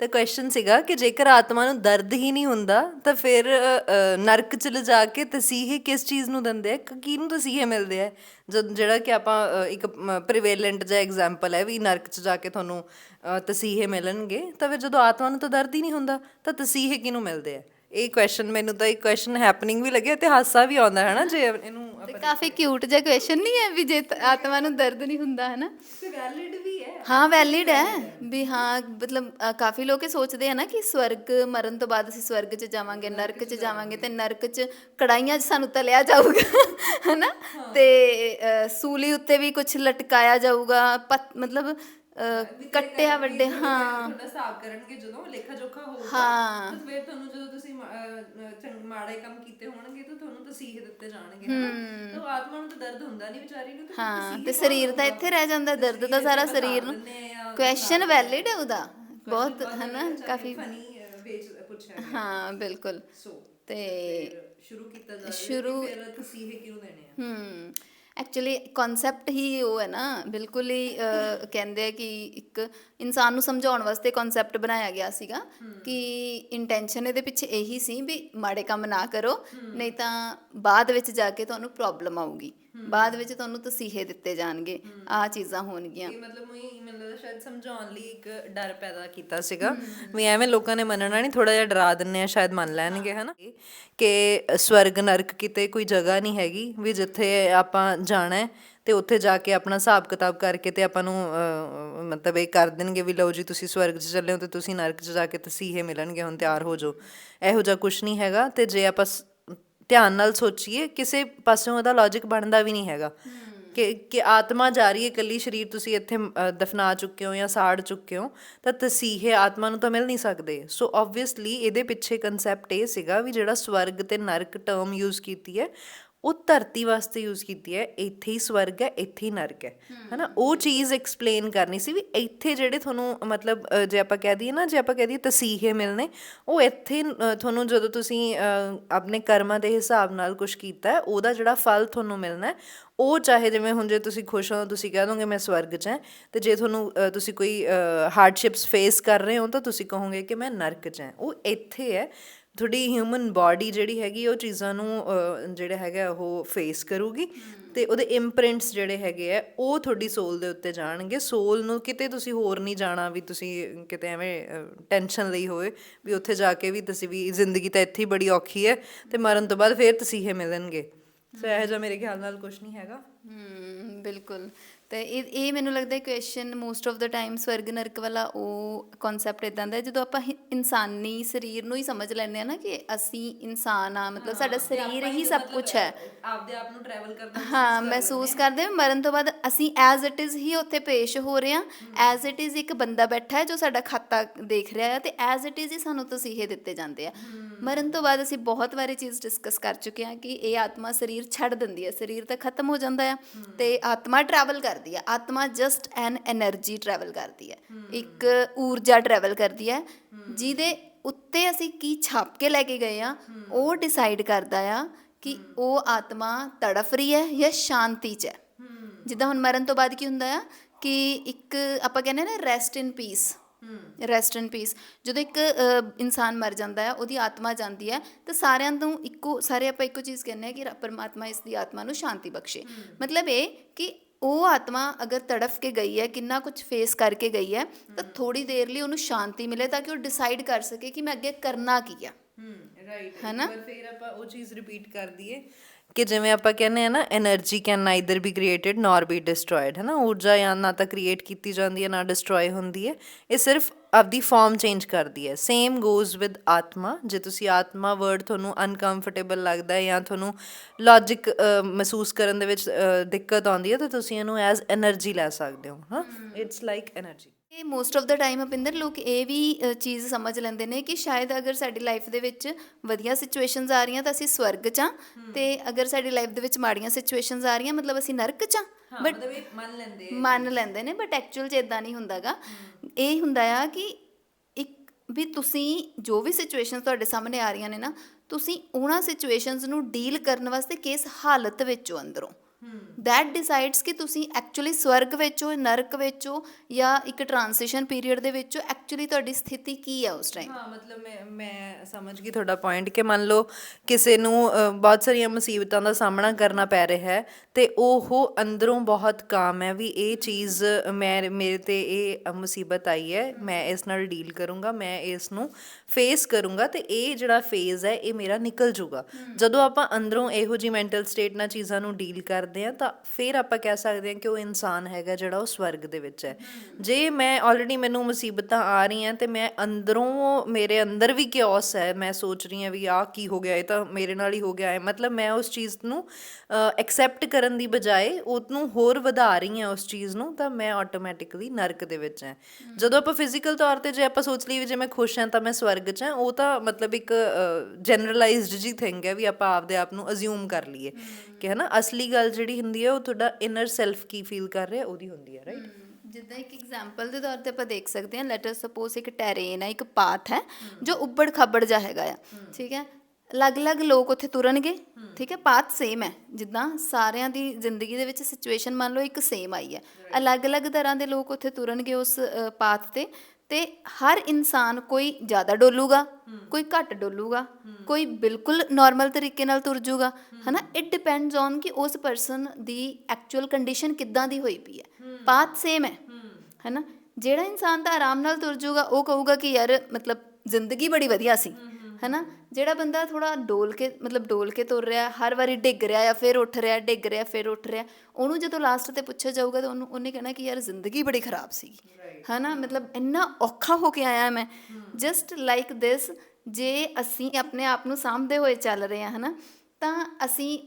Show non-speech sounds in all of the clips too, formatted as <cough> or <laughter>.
ਤੇ ਕੁਐਸਚਨ ਸੀਗਾ ਕਿ ਜੇਕਰ ਆਤਮਾ ਨੂੰ ਦਰਦ ਹੀ ਨਹੀਂ ਹੁੰਦਾ ਤਾਂ ਫਿਰ ਨਰਕ ਚ ਲਿਜਾ ਕੇ ਤਸੀਹੇ ਕਿਸ ਚੀਜ਼ ਨੂੰ ਦਿੰਦੇ ਆ? ਕ- ਕਿਹਨੂੰ ਤਸੀਹੇ ਮਿਲਦੇ ਆ? ਜਦ ਜਿਹੜਾ ਕਿ ਆਪਾਂ ਇੱਕ ਪ੍ਰੀਵੇਲੈਂਟ ਜਿਹਾ ਐਗਜ਼ਾਮਪਲ ਹੈ ਵੀ ਨਰਕ ਚ ਜਾ ਕੇ ਤੁਹਾਨੂੰ ਤਸੀਹੇ ਮਿਲਣਗੇ ਤਾਂ ਫਿਰ ਜਦੋਂ ਆਤਮਾ ਨੂੰ ਤਾਂ ਦਰਦ ਹੀ ਨਹੀਂ ਹੁੰਦਾ ਤਾਂ ਤਸੀਹੇ ਕਿਹਨੂੰ ਮਿਲਦੇ ਆ? ਇਹ ਕੁਐਸਚਨ ਮੈਨੂੰ ਤਾਂ ਇੱਕ ਕੁਐਸਚਨ ਹੈਪਨਿੰਗ ਵੀ ਲੱਗਿਆ ਤੇ ਹਾਸਾ ਵੀ ਆਉਂਦਾ ਹੈ ਨਾ ਜੇ ਇਹਨੂੰ ਤੇ ਕਾਫੀ ਕਿਊਟ ਜਿਹਾ ਕੁਐਸਚਨ ਨਹੀਂ ਹੈ ਵੀ ਜੇ ਆਤਮਾ ਨੂੰ ਦਰਦ ਨਹੀਂ ਹੁੰਦਾ ਹੈ ਨਾ ਤੇ ਵੈਲਿਡ ਵੀ ਹੈ ਵੈਲਿਡ ਹੈ। ਵੀ ਹਾਂ ਮਤਲਬ ਅ, ਕਾਫੀ ਲੋਕ ਇਹ ਸੋਚਦੇ ਆ ਨਾ ਕਿ ਸਵਰਗ ਮਰਨ ਤੋਂ ਬਾਅਦ ਅਸੀਂ ਸਵਰਗ 'ਚ ਜਾਵਾਂਗੇ ਨਰਕ 'ਚ ਜਾਵਾਂਗੇ। ਤੇ ਨਰਕ 'ਚ ਕੜਾਈਆਂ 'ਚ ਸਾਨੂੰ ਤਲਿਆ ਜਾਊਗਾ <laughs> ਹਨਾ? ਤੇ ਅ, ਸੂਲੀ ਉੱਤੇ ਵੀ ਕੁਝ ਲਟਕਾਇਆ ਜਾਊਗਾ ਪਤ- ਮਤਲਬ ਅ, ਕੱਟਿਆ ਵੱਡੇ ਹਾਂ ਤੁਹਾਡਾ ਹਿਸਾਬ ਕਰਨਗੇ ਜਦੋਂ ਲੇਖਾ ਜੋਖਾ ਹੋਊਗਾ ਹਾਂ। ਤਾਂ ਫਿਰ ਤੁਹਾਨੂੰ ਚੰਗ ਮਾੜੇ ਕੰਮ ਕੀਤੇ ਹੋਣਗੇ ਤਾਂ ਤੁਹਾਨੂੰ ਤਸੀਹੇ ਦਿੱਤੇ ਜਾਣਗੇ ਹਨਾ? ਤਾਂ ਆਤਮਾ ਨੂੰ ਤਾਂ ਦਰਦ ਹੁੰਦਾ ਨਹੀਂ ਵਿਚਾਰੀ ਨੂੰ ਹਾਂ ਤੇ ਸਰੀਰ ਤਾਂ? ਇੱਥੇ ਰਹਿ ਜਾਂਦਾ ਦਰਦ ਤਾਂ ਸਾਰਾ ਸਰੀਰ ਨੂੰ। ਕੁਐਸਚਨ ਵੈਲਿਡ ਹੈ ਉਹਦਾ। ਬਹੁਤ ਹਨਾ ਕਾਫੀ ਅਹ, ਵੇਚ ਪੁੱਛਿਆ। ਹਾਂ ਬਿਲਕੁਲ। ਸੋ ਤੇ ਸ਼ੁਰੂ ਕੀਤਾ ਸ਼ੁਰੂ- ਕਿ ਫਿਰ ਤਸੀਹੇ ਕਿਉਂ ਦੇਣੇ ਆ? ਹਮ ਐਕਚੁਅਲੀ ਕਨਸੈਪਟ ਹੀ ਉਹ ਹੈ ਨਾ ਬਿਲਕੁਲ ਹੀ ਕਹਿੰਦੇ ਆ ਕਿ ਇੱਕ ਇਨਸਾਨ ਨੂੰ ਸਮਝਾਉਣ ਵਾਸਤੇ ਕਨਸੈਪਟ ਬਣਾਇਆ ਗਿਆ ਸੀਗਾ ਕਿ ਇੰਟੈਂਸ਼ਨ ਇਹਦੇ ਪਿੱਛੇ ਇਹੀ ਸੀ ਵੀ ਮਾੜੇ ਕੰਮ ਨਾ ਕਰੋ ਨਹੀਂ ਤਾਂ ਬਾਅਦ ਵਿੱਚ ਜਾ ਕੇ ਤੁਹਾਨੂੰ ਪ੍ਰੋਬਲਮ ਆਊਗੀ। ਬਾਅਦ ਵਿੱਚ ਤੁਹਾਨੂੰ ਤਸੀਹੇ ਦਿੱਤੇ ਜਾਣਗੇ ਆ ਚੀਜ਼ਾਂ ਹੋਣਗੀਆਂ। ਇਹ ਮਤਲਬ ਮੈਂ ਮੈਨੂੰ ਸ਼ਾਇਦ ਸਮਝਾਉਣ ਲਈ ਇੱਕ ਡਰ ਪੈਦਾ ਕੀਤਾ ਸੀਗਾ। ਵੀ ਐਵੇਂ ਲੋਕਾਂ ਨੇ ਮੰਨਣਾ ਨਹੀਂ ਥੋੜਾ ਜਿਹਾ ਡਰਾ ਦਿੰਨੇ ਆ ਸ਼ਾਇਦ ਮੰਨ ਲੈਣਗੇ ਹਨਾ? ਕਿ ਸਵਰਗ ਨਰਕ ਕਿਤੇ ਕੋਈ ਜਗ੍ਹਾ ਨਹੀਂ ਹੈਗੀ ਵੀ ਜਿੱਥੇ ਆਪਾਂ ਜਾਣਾ ਹੈ ਤੇ ਉੱਥੇ ਜਾ ਕੇ ਆਪਣਾ ਹਿਸਾਬ ਕਿਤਾਬ ਕਰਕੇ ਤੇ ਆਪਾਂ ਨੂੰ ਮਤਲਬ ਇਹ ਕਰ ਦੇਣਗੇ ਵੀ ਲਓ ਜੀ ਤੁਸੀਂ ਸਵਰਗ 'ਚ ਚੱਲੇ ਹੋ ਤੇ ਤੁਸੀਂ ਨਰਕ 'ਚ ਜਾ ਕੇ ਤਸੀਹੇ ਮਿਲਣਗੇ ਹੁਣ ਤਿਆਰ ਹੋ ਜਾਓ। ਇਹੋ ਜਿਹਾ ਕੁਝ ਨਹੀਂ ਹੈਗਾ ਤੇ ਜੇ ਆਪਾਂ ਧਿਆਨ ਨਾਲ ਸੋਚੀਏ, ਕਿਸੇ ਪਾਸਿਓਂ ਉਹਦਾ ਲੌਜੀਕ ਬਣਦਾ ਵੀ ਨਹੀਂ ਹੈਗਾ। ਕਿ ਕਿ ਆਤਮਾ ਜਾ ਰਹੀ ਹੈ ਇਕੱਲੀ ਸਰੀਰ, ਤੁਸੀਂ ਇੱਥੇ ਦਫਨਾ ਚੁੱਕੇ ਹੋ ਜਾਂ ਸਾੜ ਚੁੱਕੇ ਹੋ, ਤਾਂ ਤਸੀਹੇ ਆਤਮਾ ਨੂੰ ਤਾਂ ਮਿਲ ਨਹੀਂ ਸਕਦੇ। ਸੋ ਆਬਵੀਅਸਲੀ ਇਹਦੇ ਪਿੱਛੇ ਕਨਸੈਪਟ ਇਹ ਸੀਗਾ ਵੀ ਜਿਹੜਾ ਸਵਰਗ ਤੇ ਨਰਕ ਟਰਮ ਯੂਜ਼ ਕੀਤੀ ਹੈ ਉਹ ਧਰਤੀ ਵਾਸਤੇ ਯੂਜ਼ ਕੀਤੀ ਹੈ, ਇੱਥੇ ਹੀ ਸਵਰਗ ਹੈ, ਇੱਥੇ ਹੀ ਨਰਕ ਹੈ। ਹਨਾ? ਉਹ ਚੀਜ਼ ਐਕਸਪਲੇਨ ਕਰਨੀ ਸੀ ਵੀ ਇੱਥੇ ਜਿਹੜੇ ਤੁਹਾਨੂੰ ਮਤਲਬ ਜੇ ਆਪਾਂ ਕਹਿ ਦਈਏ ਨਾ, ਜੇ ਆਪਾਂ ਕਹਿ ਦਈਏ ਤਸੀਹੇ ਮਿਲਨੇ ਉਹ ਇੱਥੇ ਤੁਹਾਨੂੰ ਜਦੋਂ ਤੁਸੀਂ ਆਪਣੇ ਕਰਮਾਂ ਦੇ ਹਿਸਾਬ ਨਾਲ ਕੁਝ ਕੀਤਾ ਹੈ, ਉਹਦਾ ਜਿਹੜਾ ਫਲ ਤੁਹਾਨੂੰ ਮਿਲਣਾ ਉਹ ਚਾਹੇ ਜਿਵੇਂ ਹੁਣ ਜੇ ਤੁਸੀਂ ਖੁਸ਼ ਹੋ, ਤੁਸੀਂ ਕਹਿ ਦੋਗੇ ਮੈਂ ਸਵਰਗ 'ਚ ਹਾਂ, ਤੇ ਜੇ ਤੁਹਾਨੂੰ ਤੁਸੀਂ ਕੋਈ ਹਾਰਡਸ਼ਿਪਸ ਫੇਸ ਕਰ ਰਹੇ ਹੋ, ਤਾਂ ਤੁਸੀਂ ਕਹੋਗੇ ਕਿ ਮੈਂ ਨਰਕ 'ਚ ਹਾਂ। ਉਹ ਇੱਥੇ ਹੈ ਤੁਹਾਡੀ ਹਿਊਮਨ ਬਾਡੀ ਜਿਹੜੀ ਹੈਗੀ ਉਹ ਚੀਜ਼ਾਂ ਨੂੰ ਜਿਹੜਾ ਹੈਗਾ ਉਹ ਫੇਸ ਕਰੂਗੀ ਤੇ ਉਹਦੇ ਇੰਪ੍ਰਿੰਟਸ ਜਿਹੜੇ ਹੈਗੇ ਆ ਉਹ ਤੁਹਾਡੀ ਸੋਲ ਦੇ ਉੱਤੇ ਜਾਣਗੇ। ਸੋਲ ਨੂੰ ਕਿਤੇ ਤੁਸੀਂ ਹੋਰ ਨਹੀਂ ਜਾਣਾ ਵੀ ਤੁਸੀਂ ਕਿਤੇ ਐਵੇਂ ਟੈਨਸ਼ਨ ਲਈ ਹੋਏ ਵੀ ਉੱਥੇ ਜਾ ਕੇ ਵੀ ਤੁਸੀਂ ਵੀ ਜ਼ਿੰਦਗੀ ਤਾਂ ਇੱਥੇ ਹੀ ਬੜੀ ਔਖੀ ਹੈ ਤੇ ਮਰਨ ਤੋਂ ਬਾਅਦ ਫੇਰ ਤਸੀਹੇ ਮਿਲਣਗੇ। ਸੋ ਇਹੋ ਜਿਹਾ ਮੇਰੇ ਖਿਆਲ ਨਾਲ ਕੁਝ ਨਹੀਂ ਹੈਗਾ। ਹਮ ਬਿਲਕੁਲ। ਤੇ ਇਹ ਇਹ ਮੈਨੂੰ ਲੱਗਦਾ ਹੈ question most of the time ਸਵਰਗ ਨਰਕ ਵਾਲਾ ਉਹ ਕਨਸੈਪਟ ਇਦਾਂ ਦਾ ਹੈ, ਜਦੋਂ ਆਪਾਂ ਹੀ- ਇਨਸਾਨੀ ਸਰੀਰ ਨੂੰ ਹੀ ਸਮਝ ਲੈਂਦੇ ਆ ਨਾ ਕਿ ਅਸੀਂ ਇਨਸਾਨ ਆ ਮਤਲਬ ਸਾਡਾ ਸਰੀਰ ਹੀ ਸਭ ਕੁਝ ਹੈ। ਆਪਦੇ ਆਪ ਨੂੰ ਟਰੈਵਲ ਕਰਦਾ ਹਾਂ ਮਹਿਸੂਸ ਕਰਦੇ ਹਾਂ, ਮਰਨ ਤੋਂ ਬਾਅਦ ਅਸੀਂ ਐਜ਼ ਇਟ ਇਜ਼ ਹੀ ਉੱਥੇ ਪੇਸ਼ ਹੋ ਰਹੇ ਹਾਂ ਐਜ਼ ਇਟ ਇਜ਼ ਇੱਕ ਬੰਦਾ ਬੈਠਾ ਹੈ ਜੋ ਸਾਡਾ ਖਾਤਾ ਦੇਖ ਰਿਹਾ ਹੈ ਤੇ ਐਜ਼ ਇਟ ਇਜ਼ ਹੀ ਸਾਨੂੰ ਤਸੀਹੇ ਦਿੱਤੇ ਜਾਂਦੇ ਆ। ਮਰਨ ਤੋਂ ਬਾਅਦ ਅਸੀਂ ਬਹੁਤ ਵਾਰੀ ਚੀਜ਼ ਡਿਸਕਸ ਕਰ ਚੁੱਕੇ ਹਾਂ ਕਿ ਇਹ ਆਤਮਾ ਸਰੀਰ ਛੱਡ ਦਿੰਦੀ ਹੈ ਸਰੀਰ ਤਾਂ ਖਤਮ ਹੋ ਜਾਂਦਾ ਹੈ ਤੇ ਆਤਮਾ ਟਰੈਵਲ ਕਰਦੀ ਹੈ ਆਤਮਾ ਜਸਟ ਐਨ એનર્ਜੀ ਟਰੈਵਲ ਕਰਦੀ ਹੈ ਇੱਕ ਊਰਜਾ ਟਰੈਵਲ ਕਰਦੀ ਹੈ ਜਿਹਦੇ ਉੱਤੇ ਅਸੀਂ ਕੀ ਛਾਪ ਕੇ ਲੈ ਕੇ ਗਏ ਆ ਉਹ ਡਿਸਾਈਡ ਕਰਦਾ ਆ ਕਿ ਉਹ ਆਤਮਾ ਤੜਫ ਰਹੀ ਹੈ ਜਾਂ ਸ਼ਾਂਤੀ 'ਚ ਹੈ। ਜਿੱਦਾਂ ਹੁਣ ਮਰਨ ਤੋਂ ਬਾਅਦ ਕੀ ਹੁੰਦਾ ਆ ਕਿ ਇੱਕ ਆਪਾਂ ਕਹਿੰਦੇ ਨੇ rest in peace rest in peace ਜਦੋਂ ਇੱਕ ਇਨਸਾਨ ਮਰ ਜਾਂਦਾ ਹੈ ਉਹਦੀ ਆਤਮਾ ਜਾਂਦੀ ਹੈ ਤਾਂ ਸਾਰਿਆਂ ਨੂੰ ਇੱਕੋ ਸਾਰੇ ਆਪਾਂ ਇੱਕੋ ਚੀਜ਼ ਕਹਿੰਦੇ ਆ ਕਿ ਪਰਮਾਤਮਾ ਇਸ ਦੀ ਆਤਮਾ ਨੂੰ ਸ਼ਾਂਤੀ ਬਖਸ਼ੇ। ਮਤਲਬ ਇਹ ਕਿ ਉਹ ਆਤਮਾ ਅਗਰ ਤੜਫ ਕੇ ਗਈ ਹੈ ਕਿੰਨਾ ਕੁਝ ਫੇਸ ਕਰਕੇ ਗਈ ਹੈ ਤਾਂ ਥੋੜੀ ਦੇਰ ਲਈ ਉਹਨੂੰ ਸ਼ਾਂਤੀ ਮਿਲੇ ਤਾਂ ਕਿ ਉਹ ਡਿਸਾਈਡ ਕਰ ਸਕੇ ਕਿ ਮੈਂ ਅੱਗੇ ਕਰਨਾ ਕੀ ਆ। ਹਮ ਰਾਈਟ ਹਨਾ? ਪਰ ਫਿਰ ਆਪਾਂ ਉਹ ਚੀਜ਼ ਰਿਪੀਟ ਕਰ ਦਈਏ। ਕਿ ਜਿਵੇਂ ਆਪਾਂ ਕਹਿੰਦੇ ਆ ਨਾ energy can neither be created nor be destroyed ਹੈ ਨਾ? ਊਰਜਾ ਜਾਂ ਨਾ ਤਾਂ ਕ੍ਰੀਏਟ ਕੀਤੀ ਜਾਂਦੀ ਹੈ ਨਾ ਡਿਸਟਰੋਏ ਹੁੰਦੀ ਹੈ। ਇਹ ਸਿਰਫ ਆਪਦੀ ਫਾਰਮ ਚੇਂਜ ਕਰਦੀ ਹੈ। ਸੇਮ ਗੋਜ਼ ਵਿਦ ਆਤਮਾ। ਜੇ ਤੁਸੀਂ ਆਤਮਾ ਵਰਡ ਤੁਹਾਨੂੰ ਅਨਕੰਫਰਟੇਬਲ ਲੱਗਦਾ ਹੈ ਜਾਂ ਤੁਹਾਨੂੰ ਲੌਜੀਕ ਮਹਿਸੂਸ ਕਰਨ ਦੇ ਵਿੱਚ ਦਿੱਕਤ ਆਉਂਦੀ ਹੈ ਤਾਂ ਤੁਸੀਂ ਇਹਨੂੰ ਐਜ਼ એનર્ਜੀ ਲੈ ਸਕਦੇ ਹੋ ਹਾਂ? ਇਟਸ ਲਾਈਕ એનર્ਜੀ ਇਹ ਮੋਸਟ ਆਫ ਦਾ ਟਾਈਮ ਅਪਿੰਦਰ ਲੋਕ ਇਹ ਵੀ ਚੀਜ਼ ਸਮਝ ਲੈਂਦੇ ਨੇ ਕਿ ਸ਼ਾਇਦ ਅਗਰ ਸਾਡੀ ਲਾਈਫ ਦੇ ਵਿੱਚ ਵਧੀਆ ਸਿਚੁਏਸ਼ਨਸ ਆ ਰਹੀਆਂ ਤਾਂ ਅਸੀਂ ਸਵਰਗ 'ਚ ਹਾਂ। ਤੇ ਅਗਰ ਸਾਡੀ ਲਾਈਫ ਦੇ ਵਿੱਚ ਮਾੜੀਆਂ ਸਿਚੁਏਸ਼ਨਸ ਆ ਰਹੀਆਂ ਮਤਲਬ ਅਸੀਂ ਨਰਕ 'ਚ ਹਾਂ ਬਟ ਮੰਨ ਲੈਂਦੇ ਮੰਨ ਲੈਂਦੇ ਨੇ ਬਟ ਐਕਚੁਅਲ 'ਚ ਇਦਾਂ ਨਹੀਂ ਹੁੰਦਾਗਾ। ਇਹ ਹੁੰਦਾ ਆ ਕਿ ਇੱਕ ਵੀ ਤੁਸੀਂ ਜੋ ਵੀ ਸਿਚੁਏਸ਼ਨਸ ਤੁਹਾਡੇ ਸਾਹਮਣੇ ਆ ਰਹੀਆਂ ਨੇ ਨਾ ਤੁਸੀਂ ਉਹਨਾਂ ਸਿਚੁਏਸ਼ਨਸ ਨੂੰ ਡੀਲ ਕਰਨ ਵਾਸਤੇ ਕਿਸ ਹਾਲਤ ਵਿੱਚ ਹੋ ਅੰਦਰੋਂ? That decides ਕਿ ਤੁਸੀਂ ਐਕਚੁਅਲੀ ਸਵਰਗ ਵਿੱਚ ਹੋ ਨਰਕ ਵਿੱਚ ਹੋ ਜਾਂ ਇੱਕ ਟ੍ਰਾਂਜੀਸ਼ਨ ਪੀਰੀਅਡ ਦੇ ਵਿੱਚ ਹੋ ਐਕਚੁਅਲੀ ਤੁਹਾਡੀ ਸਥਿਤੀ ਕੀ ਹੈ ਉਸ ਟਾਈਮ ਹਾਂ ਮਤਲਬ ਮੈਂ ਮੈਂ ਸਮਝ ਗਈ ਤੁਹਾਡਾ ਪੁਆਇੰਟ ਕਿ ਮੰਨ ਲਓ ਕਿਸੇ ਨੂੰ ਬਹੁਤ ਸਾਰੀਆਂ ਮੁਸੀਬਤਾਂ ਦਾ ਸਾਹਮਣਾ ਕਰਨਾ ਪੈ ਰਿਹਾ ਹੈ ਤੇ ਉਹ ਅੰਦਰੋਂ ਬਹੁਤ ਕਾਮ ਹੈ ਵੀ ਇਹ ਚੀਜ਼ ਮੈਂ ਮੇਰੇ ਤੇ ਇਹ ਮੁਸੀਬਤ ਆਈ ਹੈ ਮੈਂ ਇਸ ਨਾਲ ਡੀਲ ਕਰੂੰਗਾ ਮੈਂ ਇਸ ਨੂੰ ਫੇਸ ਕਰੂੰਗਾ ਤੇ ਇਹ ਜਿਹੜਾ ਫੇਜ਼ ਹੈ ਇਹ ਮੇਰਾ ਨਿਕਲ ਜਾਊਗਾ। ਜਦੋਂ ਆਪਾਂ ਅੰਦਰੋਂ ਇਹੋ ਜੀ ਮੈਂਟਲ ਸਟੇਟ ਨਾਲ ਚੀਜ਼ਾਂ ਨੂੰ ਡੀਲ ਕਰਦੇ ਆ ਤਾਂ ਫਿਰ ਆਪਾਂ ਕਹਿ ਸਕਦੇ ਹਾਂ ਕਿ ਉਹ ਇਨਸਾਨ ਹੈਗਾ ਜਿਹੜਾ ਉਹ ਸਵਰਗ ਦੇ ਵਿੱਚ ਹੈ। ਜੇ ਮੈਂ ਆਲਰੇਡੀ ਮੈਨੂੰ ਮੁਸੀਬਤਾਂ ਆ ਰਹੀਆਂ ਤੇ ਮੈਂ ਅੰਦਰੋਂ ਮੇਰੇ ਅੰਦਰ ਵੀ ਕਿਓਸ ਹੈ, ਮੈਂ ਸੋਚ ਰਹੀ ਹਾਂ ਵੀ ਆਹ ਕੀ ਹੋ ਗਿਆ, ਇਹ ਤਾਂ ਮੇਰੇ ਨਾਲ ਹੀ ਹੋ ਗਿਆ ਹੈ। ਮਤਲਬ ਮੈਂ ਉਸ ਚੀਜ਼ ਨੂੰ ਐਕਸੈਪਟ ਕਰਨ ਦੀ ਬਜਾਏ ਉਹਨੂੰ ਹੋਰ ਵਧਾ ਰਹੀ ਹਾਂ ਉਸ ਚੀਜ਼ ਨੂੰ, ਤਾਂ ਮੈਂ ਆਟੋਮੈਟਿਕਲੀ ਨਰਕ ਦੇ ਵਿੱਚ ਹਾਂ। ਜਦੋਂ ਆਪਾਂ ਫਿਜ਼ੀਕਲ ਤੌਰ ਤੇ ਜੇ ਆਪਾਂ ਸੋਚ ਲਈਏ ਵੀ ਜੇ ਮੈਂ ਖੁਸ਼ ਹਾਂ ਤਾਂ ਮੈਂ ਸਵਰਗ 'ਚ ਹਾਂ, ਉਹ ਤਾਂ ਮਤਲਬ ਇੱਕ ਜਨਰਲਾਈਜ਼ਡ ਜੀ ਥਿੰਗ ਹੈ ਵੀ ਆਪਾਂ ਆਪਦੇ ਆਪ ਨੂੰ ਅਜ਼ਿਊਮ ਕਰ ਲਈਏ। ਕਿ ਹਨਾ, ਅਸਲੀ ਗੱਲ ਜਿਹੜੀ ਹੁੰਦੀ ਹੈ ਉਹ ਤੁਹਾਡਾ ਇਨਰ ਸੈਲਫ ਕੀ ਫੀਲ ਕਰ ਰਿਹਾ ਉਹਦੀ ਹੁੰਦੀ ਹੈ ਰਾਈਟ ਜਿੱਦਾਂ ਇੱਕ ਐਗਜ਼ਾਮਪਲ ਦੇ ਤੌਰ ਤੇ ਆਪਾਂ ਦੇਖ ਸਕਦੇ ਹਾਂ ਲੈਟ ਅਸ ਸਪੋਜ਼ ਇੱਕ ਟੈਰੇਨ ਹੈ ਇੱਕ ਪਾਥ ਹੈ ਜੋ ਉੱਬੜ ਖਾਬੜ ਜਾ ਹੈਗਾ ਆ ਠੀਕ ਹੈ? ਅਲੱਗ-ਅਲੱਗ ਲੋਕ ਉੱਥੇ ਤੁਰਨਗੇ ਠੀਕ ਹੈ? ਪਾਥ ਸੇਮ ਹੈ ਜਿੱਦਾਂ ਸਾਰਿਆਂ ਦੀ ਜ਼ਿੰਦਗੀ ਦੇ ਵਿੱਚ ਸਿਚੁਏਸ਼ਨ ਮੰਨ ਲਓ ਇੱਕ ਸੇਮ ਆਈ ਹੈ। ਅਲੱਗ-ਅਲੱਗ ਤਰ੍ਹਾਂ ਦੇ ਲੋਕ ਉੱਥੇ ਤੁਰਨਗੇ ਉਸ ਪਾਥ ਤੇ ਤੇ ਹਰ ਇਨਸਾਨ ਕੋਈ ਜ਼ਿਆਦਾ ਡੋਲੂਗਾ ਕੋਈ ਘੱਟ ਡੋਲੂਗਾ ਕੋਈ ਬਿਲਕੁਲ ਨਾਰਮਲ ਤਰੀਕੇ ਨਾਲ ਤੁਰ ਜੂਗਾ ਹਨਾ? ਇਟ ਡਿਪੈਂਡਸ ਔਨ ਕਿ ਉਸ ਪਰਸਨ ਦੀ ਐਕਚੁਅਲ ਕੰਡੀਸ਼ਨ ਕਿੱਦਾਂ ਦੀ ਹੋਈ ਪਈ ਹੈ। ਪਾਥ ਸੇਮ ਹੈ ਹਨਾ? ਜਿਹੜਾ ਇਨਸਾਨ ਤਾਂ ਆਰਾਮ ਨਾਲ ਤੁਰ ਜੂਗਾ ਉਹ ਕਹੂਗਾ ਕਿ ਯਾਰ ਮਤਲਬ ਜ਼ਿੰਦਗੀ ਬੜੀ ਵਧੀਆ ਸੀ ਹਨਾ? ਜਿਹੜਾ ਬੰਦਾ ਥੋੜਾ ਡੋਲ ਕੇ ਮਤਲਬ ਡੋਲ ਕੇ ਤੁਰ ਰਿਹਾ ਹਰ ਵਾਰੀ ਡਿੱਗ ਰਿਹਾ ਜਾਂ ਫਿਰ ਉੱਠ ਰਿਹਾ ਡਿੱਗ ਰਿਹਾ ਫਿਰ ਉੱਠ ਰਿਹਾ ਉਹਨੂੰ ਜਦੋਂ ਲਾਸਟ ਤੇ ਪੁੱਛਿਆ ਜਾਊਗਾ ਤਾਂ ਉਹਨੂੰ ਉਹਨੇ ਕਹਿਣਾ ਕਿ ਯਾਰ ਜ਼ਿੰਦਗੀ ਬੜੀ ਖਰਾਬ ਸੀ ਹਨਾ? ਮਤਲਬ ਇੰਨਾ ਔਖਾ ਹੋ ਕੇ ਆਇਆ ਮੈਂ। ਜਸਟ ਲਾਈਕ ਦਿਸ ਜੇ ਅਸੀਂ ਆਪਣੇ ਆਪ ਨੂੰ ਸਾਂਭਦੇ ਹੋਏ ਚੱਲ ਰਹੇ ਹਾਂ ਹਨਾ ਤਾਂ ਅਸੀਂ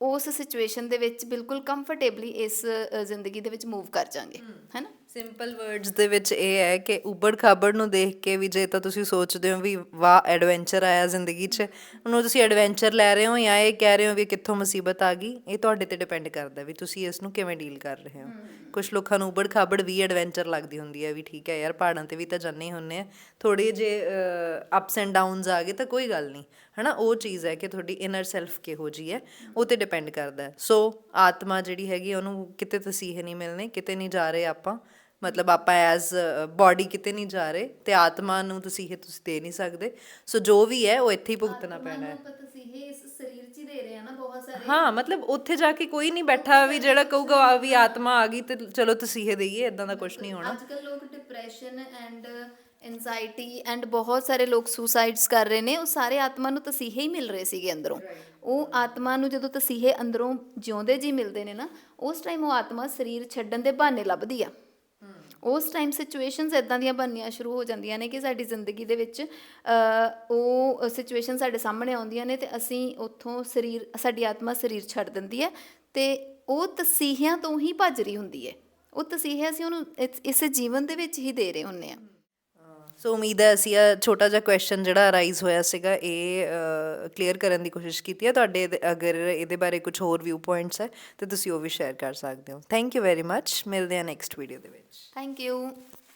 ਉਸ ਸਿਚੁਏਸ਼ਨ ਦੇ ਵਿੱਚ ਬਿਲਕੁਲ ਕੰਫਰਟੇਬਲੀ ਇਸ ਜ਼ਿੰਦਗੀ ਦੇ ਵਿੱਚ ਮੂਵ ਕਰ ਜਾਾਂਗੇ। ਹੈਨਾ? ਸਿੰਪਲ ਵਰਡਸ ਦੇ ਵਿੱਚ ਇਹ ਹੈ ਕਿ ਉਬੜ ਖਾਬੜ ਨੂੰ ਦੇਖ ਕੇ ਵੀ ਜੇ ਤਾਂ ਤੁਸੀਂ ਸੋਚਦੇ ਹੋ ਵੀ ਵਾਹ ਐਡਵੈਂਚਰ ਆਇਆ ਜ਼ਿੰਦਗੀ 'ਚ ਉਹਨੂੰ ਤੁਸੀਂ ਐਡਵੈਂਚਰ ਲੈ ਰਹੇ ਹੋ ਜਾਂ ਇਹ ਕਹਿ ਰਹੇ ਹੋ ਵੀ ਕਿੱਥੋਂ ਮੁਸੀਬਤ ਆ ਗਈ ਇਹ ਤੁਹਾਡੇ ਤੇ ਡਿਪੈਂਡ ਕਰਦਾ ਵੀ ਤੁਸੀਂ ਇਸ ਨੂੰ ਕਿਵੇਂ ਡੀਲ ਕਰ ਰਹੇ ਹੋ। ਕੁਝ ਲੋਕਾਂ ਨੂੰ ਉਬੜ ਖਾਬੜ ਵੀ ਐਡਵੈਂਚਰ ਲੱਗਦੀ ਹੁੰਦੀ ਹੈ ਵੀ ਠੀਕ ਹੈ ਯਾਰ ਪਹਾੜਾਂ ਤੇ ਵੀ ਤਾਂ ਜਾਂਦੇ ਹੀ ਹੁੰਨੇ ਆ। ਥੋੜੇ ਜੇ ਅਪਸ ਐਂਡ ਡਾਊਨਸ ਆ ਗਏ ਤਾਂ ਕੋਈ ਗੱਲ ਨਹੀਂ। ਹਨਾ ਉਹ ਚੀਜ਼ ਹੈ ਕਿ ਤੁਹਾਡੀ ਇਨਰ ਸੈਲਫ ਕਿਹੋ ਜੀ ਹੈ ਉਹ ਤੇ ਡਿਪੈਂਡ ਕਰਦਾ ਸੋ ਆਤਮਾ ਜਿਹੜੀ ਹੈਗੀ ਉਹਨੂੰ ਕਿਤੇ ਤਸੀਹੇ ਨਹੀਂ ਮਿਲਨੇ ਕਿਤੇ ਨਹੀਂ ਜਾ ਰਹੇ ਆਪਾਂ। ਮਤਲਬ ਆਪਾਂ ਐਜ਼ ਬਾਡੀ ਕਿਤੇ ਨਹੀਂ ਜਾ ਰਹੇ ਤੇ ਆਤਮਾ ਨੂੰ ਤੁਸੀਂ ਇਹ ਤੁਸੀਂ ਦੇ ਨਹੀਂ ਸਕਦੇ। ਸੋ ਜੋ ਵੀ ਹੈ ਉਹ ਇੱਥੇ ਹੀ ਭੁਗਤਣਾ ਪੈਣਾ ਹੈ। ਇਹ ਇਸ ਸਰੀਰ 'ਚ ਹੀ ਦੇ ਰਹੇ ਆ ਨਾ ਬਹੁਤ ਸਾਰੇ। ਹਾਂ ਮਤਲਬ ਉੱਥੇ ਜਾ ਕੇ ਕੋਈ ਨਹੀਂ ਬੈਠਾ ਵੀ ਜਿਹੜਾ ਕਹੂਗਾ ਵੀ ਆਤਮਾ ਆ ਗਈ ਤੇ ਚਲੋ ਤਸੀਹੇ ਦੇਈਏ ਇਦਾਂ ਦਾ ਕੁਝ ਨਹੀਂ ਹੋਣਾ। ਅੱਜ ਕੱਲ ਲੋਕ ਡਿਪਰੈਸ਼ਨ ਐਂਡ ਐਂਜ਼ਾਈਟੀ ਐਂਡ ਬਹੁਤ ਸਾਰੇ ਲੋਕ ਸੁਸਾਈਡਸ ਕਰ ਰਹੇ ਨੇ, ਉਹ ਸਾਰੇ ਆਤਮਾ ਨੂੰ ਤਸੀਹੇ ਹੀ ਮਿਲ ਰਹੇ ਸੀਗੇ ਅੰਦਰੋਂ। ਉਹ ਆਤਮਾ ਨੂੰ ਜਦੋਂ ਤਸੀਹੇ ਅੰਦਰੋਂ ਜਿਉਂਦੇ ਜੀ ਮਿਲਦੇ ਨੇ ਨਾ, ਉਸ ਟਾਈਮ ਉਹ ਆਤਮਾ ਸਰੀਰ ਛੱਡਣ ਦੇ ਬਹਾਨੇ ਲੱਭਦੀ ਆ। ਉਸ ਟਾਈਮ ਸਿਚੁਏਸ਼ਨਸ ਇਦਾਂ ਦੀਆਂ ਬਣਨੀਆਂ ਸ਼ੁਰੂ ਹੋ ਜਾਂਦੀਆਂ ਨੇ ਕਿ ਸਾਡੀ ਜ਼ਿੰਦਗੀ ਦੇ ਵਿੱਚ ਉਹ ਸਿਚੁਏਸ਼ਨ ਸਾਡੇ ਸਾਹਮਣੇ ਆਉਂਦੀਆਂ ਨੇ ਤੇ ਅਸੀਂ ਉੱਥੋਂ ਸਰੀਰ, ਸਾਡੀ ਆਤਮਾ ਸਰੀਰ ਛੱਡ ਦਿੰਦੀ ਹੈ ਤੇ ਉਹ ਤਸੀਹਿਆਂ ਤੋਂ ਹੀ ਭੱਜ ਰਹੀ ਹੁੰਦੀ ਹੈ ਉਹ ਤਸੀਹੇ ਅਸੀਂ ਉਹਨੂੰ ਇਸ- ਇਸ ਜੀਵਨ ਦੇ ਵਿੱਚ ਹੀ ਦੇ ਰਹੇ ਹੁੰਨੇ ਆ। ਸੋ ਉਮੀਦ ਹੈ ਅਸੀਂ ਇਹ ਛੋਟਾ ਜਿਹਾ ਕੁਐਸਚਨ ਜਿਹੜਾ ਅਰਾਈਜ਼ ਹੋਇਆ ਸੀਗਾ ਇਹ ਕਲੀਅਰ ਕਰਨ ਦੀ ਕੋਸ਼ਿਸ਼ ਕੀਤੀ ਹੈ ਤੁਹਾਡੇ ਇਹਦੇ- ਅਗਰ ਇਹਦੇ ਬਾਰੇ ਕੁਝ ਹੋਰ ਵਿਊ ਪੁਆਇੰਟਸ ਹੈ ਤੇ ਤੁਸੀਂ ਉਹ ਵੀ ਸ਼ੇਅਰ ਕਰ ਸਕਦੇ ਹੋ ਥੈਂਕ ਯੂ ਵੈਰੀ ਮੱਚ ਮਿਲਦੇ ਹਾਂ ਨੈਕਸਟ ਵੀਡੀਓ ਦੇ ਵਿੱਚ। Thank you